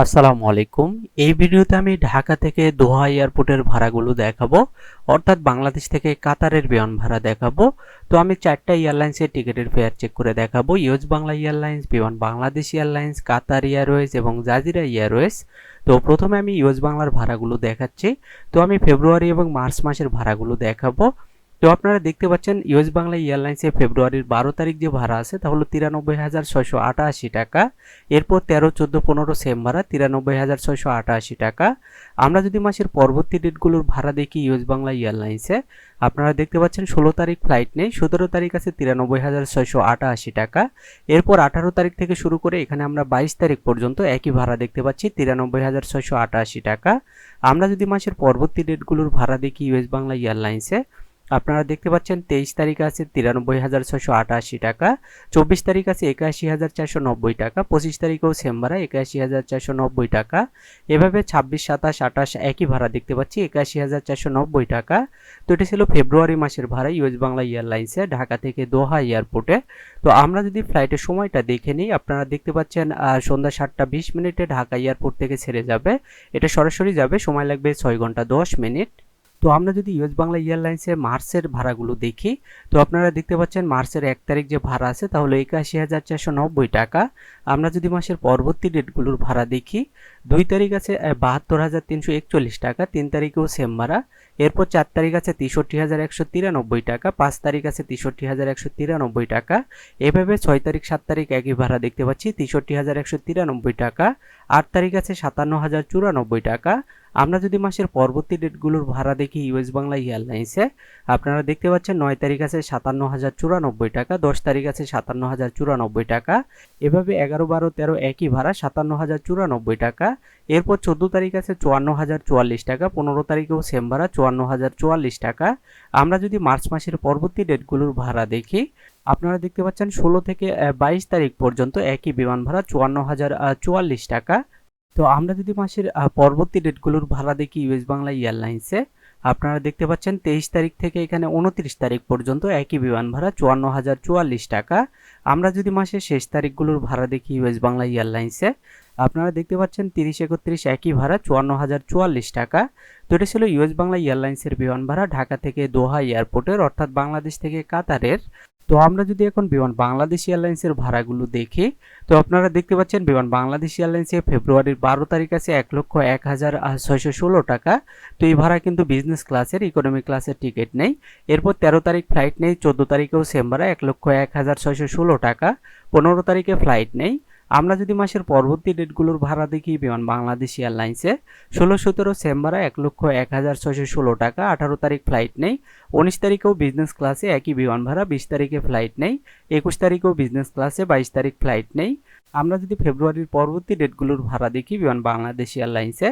আসসালামু আলাইকুম। এই ভিডিওতে আমি ঢাকা থেকে দোহা এয়ারপোর্টের ভাড়াগুলো দেখাবো, অর্থাৎ বাংলাদেশ থেকে কাতারের বিমান ভাড়া দেখাবো। তো আমি চারটা এয়ারলাইন্সের টিকিটের ফেয়ার চেক করে দেখাবো, US Bangla airlines, Biman Bangladesh airlines, Qatar airways এবং জাজিরা এয়ারওয়েজ। তো প্রথমে আমি ইউএস বাংলার ভাড়াগুলো দেখাচ্ছি। তো আমি ফেব্রুয়ারি এবং মার্চ মাসের ভাড়াগুলো দেখাবো। তো আপনারা দেখতে পাচ্ছেন ইউএস বাংলা এয়ারলাইন্সে ফেব্রুয়ারির বারো তারিখ যে ভাড়া আছে, তা হলো তিরানব্বই হাজার ছয়শো আটাশি টাকা। এরপর তেরো, চোদ্দ, পনেরো সেম ভাড়া, তিরানব্বই হাজার ছয়শো আটাশি টাকা। আমরা যদি মাসের পরবর্তী ডেটগুলোর ভাড়া দেখি ইউএস বাংলা এয়ারলাইন্সে, আপনারা দেখতে পাচ্ছেন ষোলো তারিখ ফ্লাইট নেই, সতেরো তারিখ আছে তিরানব্বই হাজার ছয়শো আটাশি টাকা। এরপর আঠারো তারিখ থেকে শুরু করে এখানে আমরা বাইশ তারিখ পর্যন্ত একই ভাড়া দেখতে পাচ্ছি, তিরানব্বই হাজার ছয়শো আটাশি টাকা। আমরা যদি মাসের পরবর্তী ডেটগুলোর ভাড়া দেখি ইউএস বাংলা এয়ারলাইন্সে আপনারা দেখতে পাচ্ছেন, তেইশ তারিখ আছে তিরানব্বই হাজার ছশো আটাশি টাকা, চব্বিশ তারিখ আছে একাশি হাজার চারশো নব্বই টাকা, পঁচিশ তারিখেও সেম ভাড়া, একাশি হাজার চারশো নব্বই টাকা। এভাবে ছাব্বিশ, সাতাশ, আঠাশ একই ভাড়া দেখতে পাচ্ছি, একাশি হাজার চারশো নব্বই টাকা। তো এটি ছিল ফেব্রুয়ারি মাসের ভাড়া, ইউএস বাংলা এয়ারলাইন্সে, ঢাকা থেকে দোহা এয়ারপোর্টে। তো আমরা যদি ফ্লাইটের সময়টা দেখে নিই, আপনারা দেখতে পাচ্ছেন সন্ধ্যা সাতটা বিশ মিনিটে ঢাকা এয়ারপোর্ট থেকে ছেড়ে যাবে। এটা সরাসরি যাবে, সময় লাগবে ছয় ঘণ্টা দশ মিনিট। তো আমরা যদি ইউএস বাংলা এয়ারলাইন্সের মার্চের ভাড়াগুলো দেখি, তো আপনারা দেখতে পাচ্ছেন মার্চের এক তারিখ যে ভাড়া আছে, তাহলে একাশি হাজার চারশো নব্বই টাকা। আমরা যদি মাসের পরবর্তী ডেটগুলোর ভাড়া দেখি দুই তারিখ আছে বাহাত্তর হাজার তিনশো একচল্লিশ টাকা, তিন তারিখেও সেম ভাড়া। এরপর চার তারিখ আছে তেষট্টি হাজার একশো তিরানব্বই টাকা, পাঁচ তারিখ আছে তেষট্টি হাজার একশো তিরানব্বই টাকা। এভাবে ছয় তারিখ, সাত তারিখ একই ভাড়া দেখতে পাচ্ছি, তেষট্টি হাজার একশো তিরানব্বই টাকা। আট তারিখ আছে সাতান্ন হাজার চুরানব্বই টাকা। আমরা যদি মাসের পরবর্তী ডেটগুলোর ভাড়া দেখি ইউএস বাংলা এয়ারলাইন্সে, আপনারা দেখতে পাচ্ছেন নয় তারিখ আছে সাতান্ন হাজার চুরানব্বই টাকা, দশ তারিখ আছে সাতান্ন হাজার চুরানব্বই টাকা। এভাবে এগারো বারো তেরো একই ভাড়া সাতান্ন হাজার চুরানব্বই টাকা। এরপর চোদ্দ তারিখ আছে চুয়ান্ন হাজার চুয়াল্লিশ টাকা, পনেরো তারিখেও সেম ভাড়া চুয়ান্ন হাজার চুয়াল্লিশ টাকা। আমরা যদি মার্চ মাসের পরবর্তী ডেটগুলোর ভাড়া দেখি, আপনারা দেখতে পাচ্ছেন ষোলো থেকে বাইশ তারিখ পর্যন্ত একই বিমান ভাড়া চুয়ান্ন হাজার চুয়াল্লিশ টাকা। তো আমরা যদি মাসের পরবর্তী ডেটগুলোর ভাড়া দেখি ইউএস বাংলা এয়ারলাইন্সে আপনারা দেখতে পাচ্ছেন তেইশ তারিখ থেকে এখানে উনত্রিশ তারিখ পর্যন্ত একই বিমান ভাড়া চুয়ান্ন হাজার চুয়াল্লিশ টাকা। আমরা যদি মাসের শেষ তারিখগুলোর ভাড়া দেখি ইউএস বাংলা এয়ারলাইন্সে আপনারা দেখতে পাচ্ছেন তিরিশ একত্রিশ একই ভাড়া চুয়ান্ন হাজার চুয়াল্লিশ টাকা। তো এটা ছিল ইউএস বাংলা এয়ারলাইন্সের বিমান ভাড়া ঢাকা থেকে দোহা এয়ারপোর্টের, অর্থাৎ বাংলাদেশ থেকে কাতারের। তো আমরা যদি এখন বিমান বাংলাদেশ এয়ারলাইন্সের ভাড়াগুলো দেখি, তো আপনারা দেখতে পাচ্ছেন বিমান বাংলাদেশ এয়ারলাইন্সে ফেব্রুয়ারির বারো তারিখ আছে এক লক্ষ এক হাজার ছয়শো ষোলো টাকা। তো এই ভাড়া কিন্তু বিজনেস ক্লাসের ইকোনমি ক্লাসের টিকিট নেই। এরপর তেরো তারিখ ফ্লাইট নেই, চোদ্দ তারিখেও সেম ভাড়া, এক লক্ষ এক হাজার, ছয়শো ষোলো টাকা। পনেরো তারিখে ফ্লাইট নেই। আমরা যদি মাসের পরবর্তী ডেটগুলোর ভাড়া দেখি, বিমান বাংলাদেশ এয়ারলাইন্সে, ষোলো সতেরো সেম্বারা এক লক্ষ এক হাজার ছয়শো ষোলো টাকা, আঠারো তারিখ ফ্লাইট নেই, উনিশ তারিখেও বিজনেস ক্লাসে একই বিমান ভাড়া, বিশ তারিখে ফ্লাইট নেই, একুশ তারিখেও বিজনেস ক্লাসে বাইশ তারিখ ফ্লাইট নেই। আমরা যদি ফেব্রুয়ারির পরবর্তী ডেটগুলোর ভাড়া দেখি, বিমান বাংলাদেশ এয়ারলাইন্সে,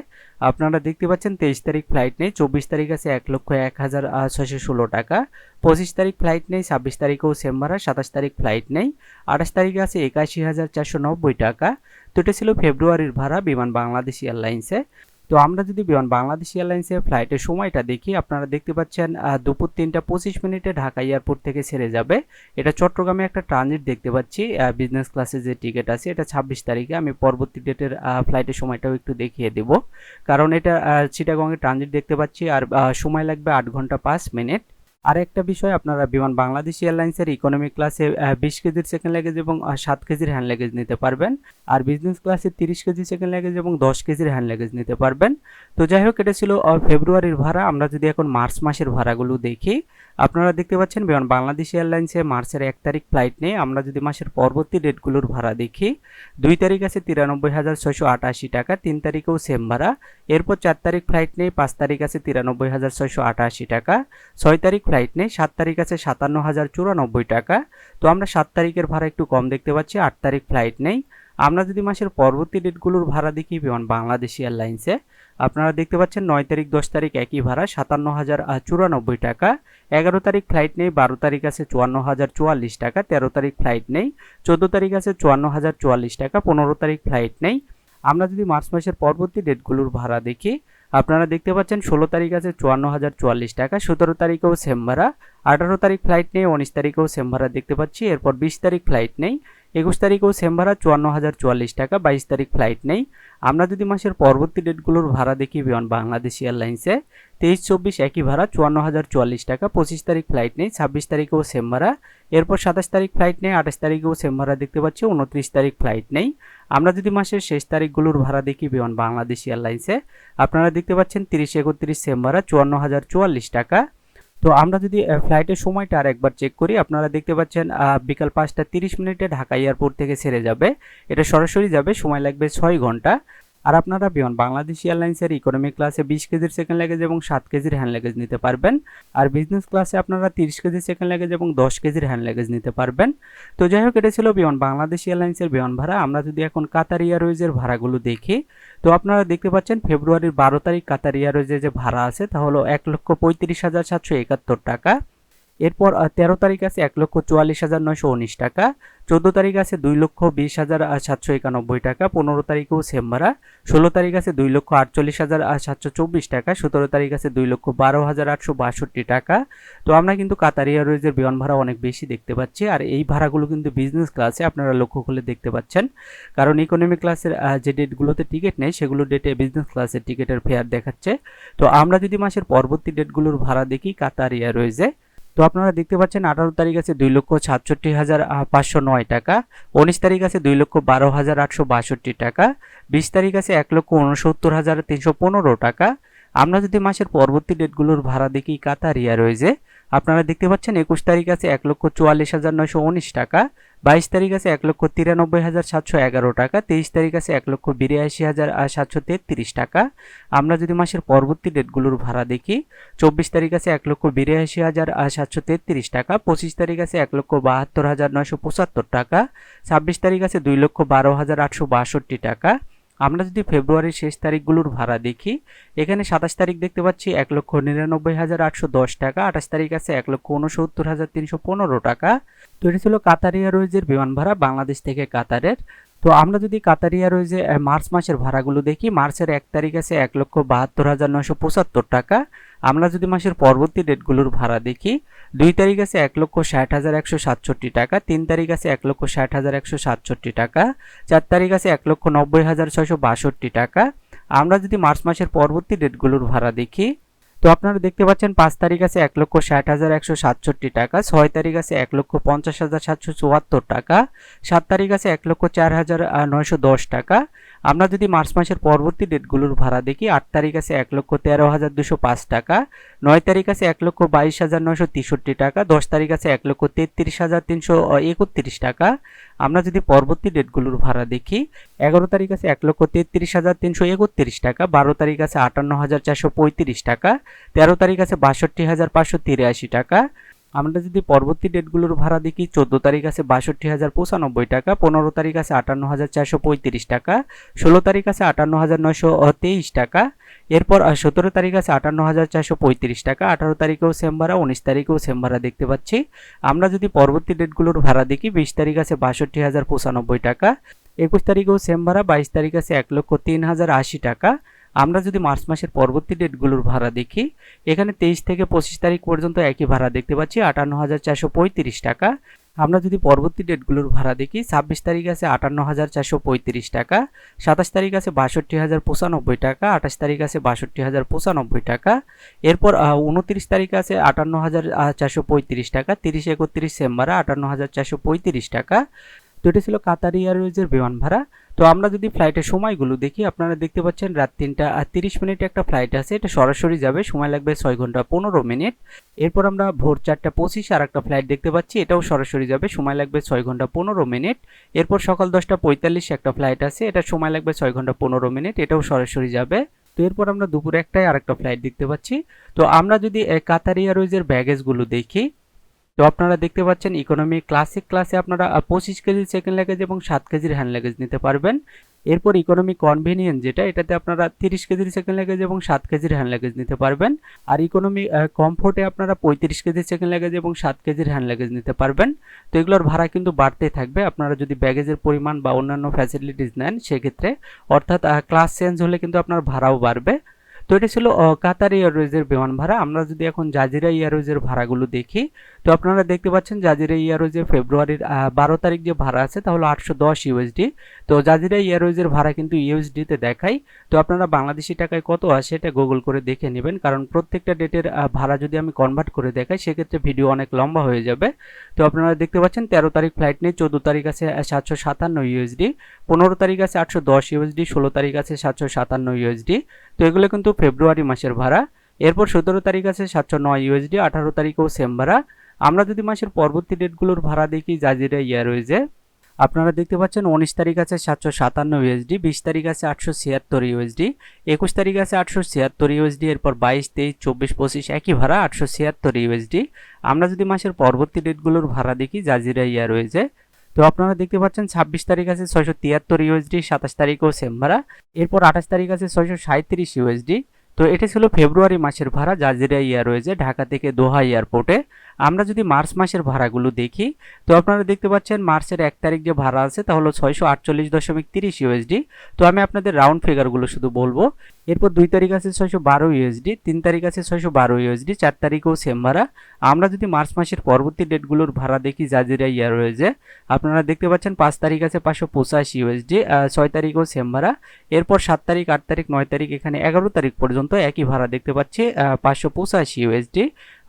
আপনারা দেখতে পাচ্ছেন তেইশ তারিখ ফ্লাইট নেই, চব্বিশ তারিখ আছে এক লক্ষ এক হাজার ছয়শো ষোলো টাকা পঁচিশ তারিখ ফ্লাইট নেই, ছাব্বিশ তারিখেও সেম ভাড়া, সাতাশ তারিখ ফ্লাইট নেই, আঠাশ তারিখে আছে একাশি হাজার চারশো নব্বই টাকা। তো এটা ছিল ফেব্রুয়ারির ভাড়া বিমান বাংলাদেশ এয়ারলাইন্সে। তো আমরা যদি বিমান বাংলাদেশ এয়ারলাইন্সের ফ্লাইটের সময়টা দেখি, আপনারা দেখতে পাচ্ছেন দুপুর তিনটা পঁচিশ মিনিটে ঢাকা এয়ারপোর্ট থেকে ছেড়ে যাবে। এটা চট্টগ্রামে একটা ট্রানজিট দেখতে পাচ্ছি বিজনেস ক্লাসে যে টিকিট আছে, এটা ছাব্বিশ তারিখে। আমি পরবর্তী ডেটের ফ্লাইটের সময়টাও একটু দেখিয়ে দেব। কারণ এটা চিটাগংয়ে ট্রানজিট দেখতে পাচ্ছি, আর সময় লাগবে আট ঘণ্টা পাঁচ মিনিট। আর একটা বিষয়, আপনারা বিমান বাংলাদেশ এয়ারলাইন্সের ইকোনমি ক্লাসে বিশ কেজির সেকেন্ড লেগেজ এবং সাত কেজির হ্যান্ড লেগেজ নিতে পারবেন। আর বিজনেস ক্লাসে তিরিশ কেজি সেকেন্ড লেগেজ এবং দশ কেজির হ্যান্ড লেগেজ নিতে পারবেন। তো যাই হোক, এটা ছিল ফেব্রুয়ারির ভাড়া। আমরা যদি এখন মার্চ মাসের ভাড়াগুলো দেখি আপনারা দেখতে পাচ্ছেন, বিমান বাংলাদেশ এয়ারলাইন্সে মার্চের এক তারিখ ফ্লাইট নেই আমরা যদি মাসের পরবর্তী ডেটগুলোর ভাড়া দেখি, দুই তারিখ আছে তিরানব্বই হাজার ছয়শো আটাশি টাকা, তিন তারিখেও সেম ভাড়া। এরপর চার তারিখ ফ্লাইট নেই পাঁচ তারিখ আছে তিরানব্বই হাজার ছয়শো আটাশি টাকা, ছয় তারিখ ফ্লাইট নেই সাত তারিখ আছে সাতান্ন হাজার চুরানব্বই টাকা। তো আমরা সাত তারিখের ভাড়া একটু কম দেখতে পাচ্ছি, আট তারিখ ফ্লাইট নেই। আমরা যদি মাসের পরবর্তী ডেটগুলোর ভাড়া দেখি বিমান বাংলাদেশ এয়ারলাইন্সে আপনারা দেখতে পাচ্ছেন নয় তারিখ, দশ তারিখ একই ভাড়া সাতান্ন হাজার চুরানব্বই টাকা। এগারো তারিখ ফ্লাইট নেই, বারো তারিখ আছে চুয়ান্ন হাজার চুয়াল্লিশ টাকা। তেরো তারিখ ফ্লাইট নেই, চোদ্দ তারিখ আছে চুয়ান্ন হাজার চুয়াল্লিশ টাকা। পনেরো তারিখ ফ্লাইট নেই। আমরা যদি মার্চ মাসের পরবর্তী ডেটগুলোর ভাড়া দেখি, আপনারা দেখতে পাচ্ছেন ষোলো তারিখ আছে চুয়ান্ন হাজার চুয়াল্লিশ টাকা। সতেরো তারিখেও সেম ভাড়া। আঠারো তারিখ ফ্লাইট নেই, উনিশ তারিখেও সেম ভাড়া দেখতে পাচ্ছি। এরপর বিশ তারিখ ফ্লাইট নেই। একুশ তারিখেও সেম ভাড়া চুয়ান্ন হাজার চুয়াল্লিশ টাকা, বাইশ তারিখ ফ্লাইট নেই। আমরা যদি মাসের পরবর্তী ডেটগুলোর ভাড়া দেখি বিমান বাংলাদেশ এয়ারলাইন্সে, তেইশ, চব্বিশ একই ভাড়া, চুয়ান্ন হাজার চুয়াল্লিশ টাকা, পঁচিশ তারিখ ফ্লাইট নেই, ছাব্বিশ তারিখেও সেম ভাড়া এরপর সাতাশ তারিখ ফ্লাইট নেই, আঠাশ তারিখেও সেম ভাড়া দেখতে পাচ্ছি, উনত্রিশ তারিখ ফ্লাইট নেই। আমরা যদি মাসের শেষ তারিখগুলোর ভাড়া দেখি বিমান বাংলাদেশ এয়ারলাইন্সে, আপনারা দেখতে পাচ্ছেন তিরিশ, একত্রিশ সেম ভাড়া চুয়ান্ন হাজার চুয়াল্লিশ টাকা। তো আমরা যদি ফ্লাইটের সময়টা আর একবার চেক করি, আপনারা দেখতে পাচ্ছেন বিকাল পাঁচটা তিরিশ মিনিটে ঢাকা এয়ারপোর্ট থেকে ছেড়ে যাবে। এটা সরাসরি যাবে, সময় লাগবে ছয় ঘণ্টা। আর আপনারা বিমান, বাংলাদেশ এয়ারলাইন্সের ইকোনমি ক্লাসে বিশ কেজির সেকেন্ড লাগেজ এবং সাত কেজির হ্যান্ড লাগেজ নিতে পারবেন। আর বিজনেস ক্লাসে আপনারা তিরিশ কেজির সেকেন্ড লাগেজ এবং দশ কেজির হ্যান্ড লাগেজ নিতে পারবেন। তো যাই হোক, এটা ছিল বিমান, বাংলাদেশ এয়ারলাইন্সের বিমান ভাড়া। আমরা যদি এখন কাতার এয়ারওয়েজের ভাড়াগুলো দেখি, তো আপনারা দেখতে পাচ্ছেন ফেব্রুয়ারির বারো তারিখ কাতার এয়ারওয়েজের যে ভাড়া আছে, তা হলো এক লক্ষ পঁয়ত্রিশ হাজার সাতশো একাত্তর টাকা। এরপর তেরো তারিখ আছে এক লক্ষ চুয়াল্লিশ হাজার নয়শো উনিশ টাকা, চোদ্দ তারিখ আছে দুই লক্ষ বিশ হাজার সাতশো একানব্বই টাকা, পনেরো তারিখেও সেম ভাড়া, ষোলো তারিখ আছে দুই লক্ষ আটচল্লিশ হাজার সাতশো চব্বিশ টাকা, সতেরো তারিখ আছে দুই লক্ষ বারো হাজার আটশো বাষট্টি টাকা। তো আমরা কিন্তু কাতার এয়ারওয়েজের বিমান ভাড়া অনেক বেশি দেখতে পাচ্ছি, আর এই ভাড়াগুলো কিন্তু বিজনেস ক্লাসে আপনারা লক্ষ্য করলে দেখতে পাচ্ছেন। কারণ ইকোনমি ক্লাসের যে ডেটগুলোতে টিকিট নেই সেগুলো ডেটে বিজনেস ক্লাসের টিকিটের ফেয়ার দেখাচ্ছে। তো আমরা যদি মাসের পরবর্তী ডেটগুলোর ভাড়া দেখি কাতার এয়ারওয়েজে তো আপনারা দেখতে পাচ্ছেন আঠারো তারিখ আছে দুই লক্ষ সাতষট্টি হাজার পাঁচশো নয় টাকা। উনিশ তারিখ আছে দুই লক্ষ বারো হাজার আটশো বাষট্টি টাকা। বিশ তারিখ আছে এক লক্ষ উনসত্তর হাজার তিনশো পনেরো টাকা। আমরা যদি মাসের পরবর্তী ডেটগুলোর ভাড়া দেখি, কাতারিয়া এয়ারওয়েজে আপনারা দেখতে পাচ্ছেন একুশ তারিখ আছে এক লক্ষ চুয়াল্লিশ হাজার নয়শো উনিশ টাকা, বাইশ তারিখ আছে এক লক্ষ তিরানব্বই হাজার সাতশো এগারো টাকা, তেইশ তারিখ আছে এক লক্ষ বিরাশি হাজার সাতশো তেত্রিশ টাকা। আমরা যদি মাসের পরবর্তী ডেটগুলোর ভাড়া দেখি, চব্বিশ তারিখ আছে এক লক্ষ বিরাশি হাজার সাতশো তেত্রিশ টাকা, পঁচিশ তারিখ আছে এক লক্ষ বাহাত্তর হাজার নয়শো পঁচাত্তর টাকা, ছাব্বিশ তারিখ আছে দুই লক্ষ বারো হাজার আটশো বাষট্টি টাকা। আমরা যদি ফেব্রুয়ারির শেষ তারিখগুলোর ভাড়া দেখি, এখানে সাতাশ তারিখ দেখতে পাচ্ছি এক লক্ষ নিরানব্বই হাজার আটশো দশ টাকা, আঠাশ তারিখ আছে এক লক্ষ উনসত্তর হাজার তিনশো পনেরো টাকা। তো এটা ছিল কাতার এয়ারওয়েজের বিমান ভাড়া বাংলাদেশ থেকে কাতারের। তো আমরা যদি কাতার এয়ারওয়েজে মার্চ মাসের ভাড়াগুলো দেখি, মার্চের এক তারিখ আছে এক লক্ষ বাহাত্তর হাজার নয়শো পঁচাত্তর টাকা। আমরা যদি মাসের পরবর্তী ডেটগুলোর ভাড়া দেখি, দুই তারিখ আছে এক লক্ষ ষাট হাজার একশো সাতষট্টি টাকা, তিন তারিখ আছে এক লক্ষ ষাট হাজার একশো সাতষট্টি টাকা, চার তারিখ আছে এক লক্ষ নব্বই হাজার ছয়শো বাষট্টি টাকা। আমরা যদি মার্চ মাসের পরবর্তী ডেটগুলোর ভাড়া দেখি, তো আপনারা দেখতে পাচ্ছেন পাঁচ তারিখ আছে এক লক্ষ ষাট হাজার একশো সাতষট্টি টাকা, ছয় তারিখ আছে এক লক্ষ পঞ্চাশ হাজার সাতশো চুয়াত্তর টাকা, সাত তারিখ আছে এক লক্ষ চার হাজার নয়শো দশ টাকা আমরা যদি মার্চ মাসের পরবর্তী ডেটগুলোর ভাড়া দেখি, আট তারিখ আছে এক লক্ষ তেরো হাজার দুশো পাঁচ টাকা, নয় তারিখ আছে এক লক্ষ বাইশ হাজার নয়শো তেষট্টি টাকা, দশ তারিখ আছে এক লক্ষ তেত্রিশ হাজার তিনশো একত্রিশ টাকা। আমরা যদি পরবর্তী ডেটগুলোর ভাড়া দেখি, এগারো তারিখ আছে এক লক্ষ তেত্রিশ হাজার তিনশো একত্রিশ টাকা, বারো তারিখ আছে আটান্ন হাজার চারশো পঁয়ত্রিশ টাকা, তেরো তারিখ আছে বাষট্টি হাজার পাঁচশো তিরাশি টাকা আমরা যদি পরবর্তী ডেটগুলোর ভাড়া দেখি, চোদ্দ তারিখ আছে বাষট্টি হাজার পঁচানব্বই টাকা, পনেরো তারিখ আছে আটান্ন হাজার চারশো পঁয়ত্রিশ টাকা, ষোলো তারিখ আছে আটান্ন হাজার নয়শো তেইশ টাকা, এরপর সতেরো তারিখ আছে আটান্ন হাজার চারশো পঁয়ত্রিশ টাকা, আঠারো তারিখেও সেম ভাড়া, উনিশ তারিখেও সেম ভাড়া দেখতে পাচ্ছি। আমরা যদি পরবর্তী ডেটগুলোর ভাড়া দেখি, বিশ তারিখ আছে বাষট্টি হাজার পঁচানব্বই টাকা, একুশ তারিখেও সেম ভাড়া, বাইশ তারিখ আছে এক লক্ষ তিন হাজার আশি টাকা আমরা যদি মার্চ মাসের পরবর্তী ডেটগুলোর ভাড়া দেখি, এখানে তেইশ থেকে পঁচিশ তারিখ পর্যন্ত একই ভাড়া দেখতে পাচ্ছি আটান্ন হাজার চারশো পঁয়ত্রিশ টাকা। আমরা যদি পরবর্তী ডেটগুলোর ভাড়া দেখি, ছাব্বিশ তারিখ আছে আটান্ন হাজার চারশো পঁয়ত্রিশ টাকা, সাতাশ তারিখ আছে বাষট্টি হাজার পঁচানব্বই টাকা, আঠাশ তারিখ আছে বাষট্টি হাজার পঁচানব্বই টাকা। এরপর উনত্রিশ তারিখ আছে আটান্ন হাজার চারশো পঁয়ত্রিশ টাকা, তিরিশ একত্রিশ সেম্বারে আটান্ন হাজার চারশো পঁয়ত্রিশ টাকা। তো এটা ছিল কাতার এয়ারওয়েজের বিমান ভাড়া। তো আমরা যদি ফ্লাইটের সময়গুলো দেখি, আপনারা দেখতে পাচ্ছেন রাত তিনটা আর তিরিশ মিনিটে একটা ফ্লাইট আছে, এটা সরাসরি যাবে, সময় লাগবে ছয় ঘণ্টা পনেরো মিনিট। এরপর আমরা ভোর চারটা পঁচিশ আর একটা ফ্লাইট দেখতে পাচ্ছি, এটাও সরাসরি যাবে, সময় লাগবে ছয় ঘণ্টা পনেরো মিনিট। এরপর সকাল দশটা পঁয়তাল্লিশ একটা ফ্লাইট আছে, এটা সময় লাগবে ছয় ঘণ্টা পনেরো মিনিট, এটাও সরাসরি যাবে। তো এরপর আমরা দুপুরে একটাই আরেকটা ফ্লাইট দেখতে পাচ্ছি। তো আমরা যদি কাতার এয়ারওয়েজের ব্যাগেজগুলো দেখি তো আপনারা দেখতে পাচ্ছেন ইকোনমি ক্লাসিক ক্লাসে আপনারা পঁচিশ কেজির সেকেন্ড লাগেজ এবং সাত কেজির হ্যান্ড লাগেজ নিতে পারবেন। এরপর ইকোনমি কনভেনিয়েন্ট যেটা, এটাতে আপনারা তিরিশ কেজির সেকেন্ড লাগেজ এবং সাত কেজির হ্যান্ড লাগেজ নিতে পারবেন। আর ইকোনমি কমফোর্টে আপনারা পঁয়ত্রিশ কেজির সেকেন্ড লাগেজ এবং সাত কেজির হ্যান্ড লাগেজ নিতে পারবেন। তো এগুলোর ভাড়া কিন্তু বাড়তেই থাকবে। আপনারা যদি ব্যাগেজের পরিমাণ বা অন্যান্য ফ্যাসিলিটিস নেন, সেক্ষেত্রে অর্থাৎ ক্লাস চেঞ্জ হলে কিন্তু আপনার ভাড়াও বাড়বে। তো এটা ছিল কাতার এয়ারওয়েজের বিমান ভাড়া। আমরা যদি এখন জাজিরা এয়ারওয়েজের ভাড়াগুলো দেখি তো আপনারা দেখতে পাচ্ছেন জাজিরা ইয়ারোজে ফেব্রুয়ারির বারো তারিখ যে ভাড়া আছে, তাহলে আটশো দশ ইউএসডি তো জাজিরা ইয়ারোজের ভাড়া কিন্তু ইউএসডিতে দেখায় তো আপনারা বাংলাদেশি টাকায় কত আসে এটা গুগল করে দেখে নেবেন। কারণ প্রত্যেকটা ডেটের ভাড়া যদি আমি কনভার্ট করে দেখাই, সেক্ষেত্রে ভিডিও অনেক লম্বা হয়ে যাবে। তো আপনারা দেখতে পাচ্ছেন তেরো তারিখ ফ্লাইট নেই, চোদ্দ তারিখ আছে সাতশো সাতান্ন ইউএসডি পনেরো তারিখ আছে আটশো দশ ইউএসডি ষোলো তারিখ আছে সাতশো সাতান্ন ইউএসডি তো এগুলো কিন্তু ফেব্রুয়ারি মাসের ভাড়া। এরপর সতেরো তারিখ আছে সাতশো নয় ইউএসডি আঠারো তারিখেও সেম ভাড়া। আমরা যদি মাসের পরবর্তী ডেটগুলোর ভাড়া দেখি জাজিরা ইয়ারওয়েজে আপনারা দেখতে পাচ্ছেন উনিশ তারিখ আছে সাতশো সাতান্ন ইউএসডি, বিশ তারিখ আছে আটশো ছিয়াত্তর ইউএসডি, একুশ তারিখ আছে আটশো ছিয়াত্তর ইউএসডি, এরপর বাইশ, তেইশ, চব্বিশ, পঁচিশ একই ভাড়া আটশো ছিয়াত্তর ইউএসডি। আমরা যদি মাসের পরবর্তী ডেটগুলোর ভাড়া দেখি জাজিরা ইয়ারওয়েজে তো আপনারা দেখতে পাচ্ছেন ছাব্বিশ তারিখ আছে ছয়শো তিয়াত্তর ইউএসডি, সাতাশ তারিখও সেম ভাড়া, এরপর আঠাশ তারিখ আছে ছয়শো সাঁত্রিশ ইউএসডি তো এটা ছিল ফেব্রুয়ারি মাসের ভাড়া, জাজিরা রয়েছে, ঢাকা থেকে দোহা এয়ারপোর্টে আমরা যদি মার্চ মাসের ভাড়াগুলো দেখি, তো আপনারা দেখতে পাচ্ছেন মার্চের এক তারিখ যে ভাড়া আছে, তা হলো ছয়শো আটচল্লিশ দশমিক তিরিশ ইউএসডি তো আমি আপনাদের রাউন্ড ফিগারগুলো শুধু বলব। এরপর দুই তারিখ আছে ছয়শো বারো ইউএসডি তিন তারিখ আছে ছয়শো বারো ইউএসডি চার তারিখেও সেম ভাড়া। আমরা যদি মার্চ মাসের পরবর্তী ডেটগুলোর ভাড়া দেখি জাজিরা ইয়ার রয়েছে, আপনারা দেখতে পাচ্ছেন পাঁচ তারিখ আছে পাঁচশো পঁচাশি ইউএসডি ছয় তারিখও সেম ভাড়া। এরপর সাত তারিখ, আট তারিখ, নয় তারিখ, এখানে এগারো তারিখ পর্যন্ত একই ভাড়া দেখতে পাচ্ছি পাঁচশো পঁচাশি ইউএসডি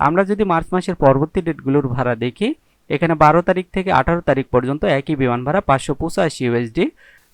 আমরা যদি মার্চ মাসের পরবর্তী ডেটগুলোর ভাড়া দেখি, এখানে বারো তারিখ থেকে আঠারো তারিখ পর্যন্ত একই বিমান ভাড়া, পাঁচশো পঁচাশি ইউএসডি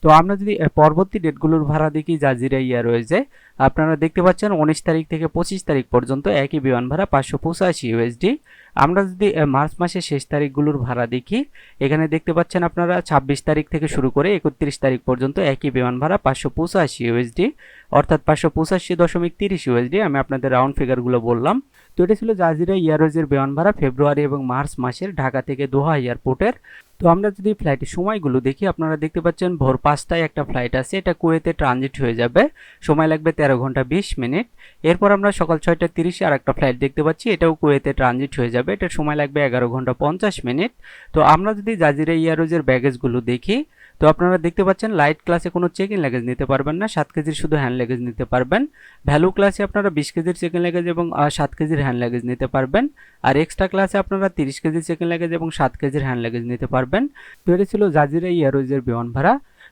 তো আমরা যদি পরবর্তী ডেটগুলোর ভাড়া দেখি জাজিরা ইয়া রয়েছে আপনারা দেখতে পাচ্ছেন উনিশ তারিখ থেকে পঁচিশ তারিখ পর্যন্ত একই বিমান ভাড়া পাঁচশো পঁচাশি ইউএসডি আমরা যদি মার্চ মাসের শেষ তারিখগুলোর ভাড়া দেখি, এখানে দেখতে পাচ্ছেন আপনারা ছাব্বিশ তারিখ থেকে শুরু করে একত্রিশ তারিখ পর্যন্ত একই বিমান ভাড়া পাঁচশো পঁচাশি ইউএসডি অর্থাৎ পাঁচশো পঁচাশি দশমিক তিরিশ ইউএসডি আমি আপনাদের রাউন্ড ফিগারগুলো বললাম। তো এটা ছিল জাজিরা ইয়ারোজের বিমান ভাড়া ফেব্রুয়ারি এবং মার্চ মাসের ঢাকা থেকে দোহা এয়ারপোর্টের। তো আমরা যদি ফ্লাইটের সময়গুলো দেখি, আপনারা দেখতে পাচ্ছেন ভোর পাঁচটায় একটা ফ্লাইট আছে, এটা কুয়েতে ট্রানজিট হয়ে যাবে। সময় লাগবে তেরো ঘণ্টা বিশ মিনিট। এরপর আমরা সকাল ছয়টা তিরিশে আর একটা ফ্লাইট দেখতে পাচ্ছি। এটাও কুয়েতে ট্রানজিট হয়ে যাবে। এটার সময় লাগবে এগারো ঘণ্টা পঞ্চাশ মিনিট। তো আমরা যদি জাজিরা ইয়ারোজের ব্যাগেজগুলো দেখি, তো আপনারা দেখতে পাচ্ছেন লাইট ক্লাসে কোনো চেক ইন লেগেজ নিতে পারবেন না। সাত কেজির শুধু হ্যান্ড লেগেজ নিতে পারবেন। ভ্যালু ক্লাসে আপনারা বিশ কেজির চেক ইন লেগেজ এবং সাত কেজির হ্যান্ড লেগেজ নিতে পারবেন। আর এক্সট্রা ক্লাসে আপনারা তিরিশ কেজির চেক ইন লেগেজ এবং সাত কেজির হ্যান্ড লেগেজ নিতে পারবেন। তো এটা ছিল জাজিরা ইয়ারোজের বিমান ভাড়া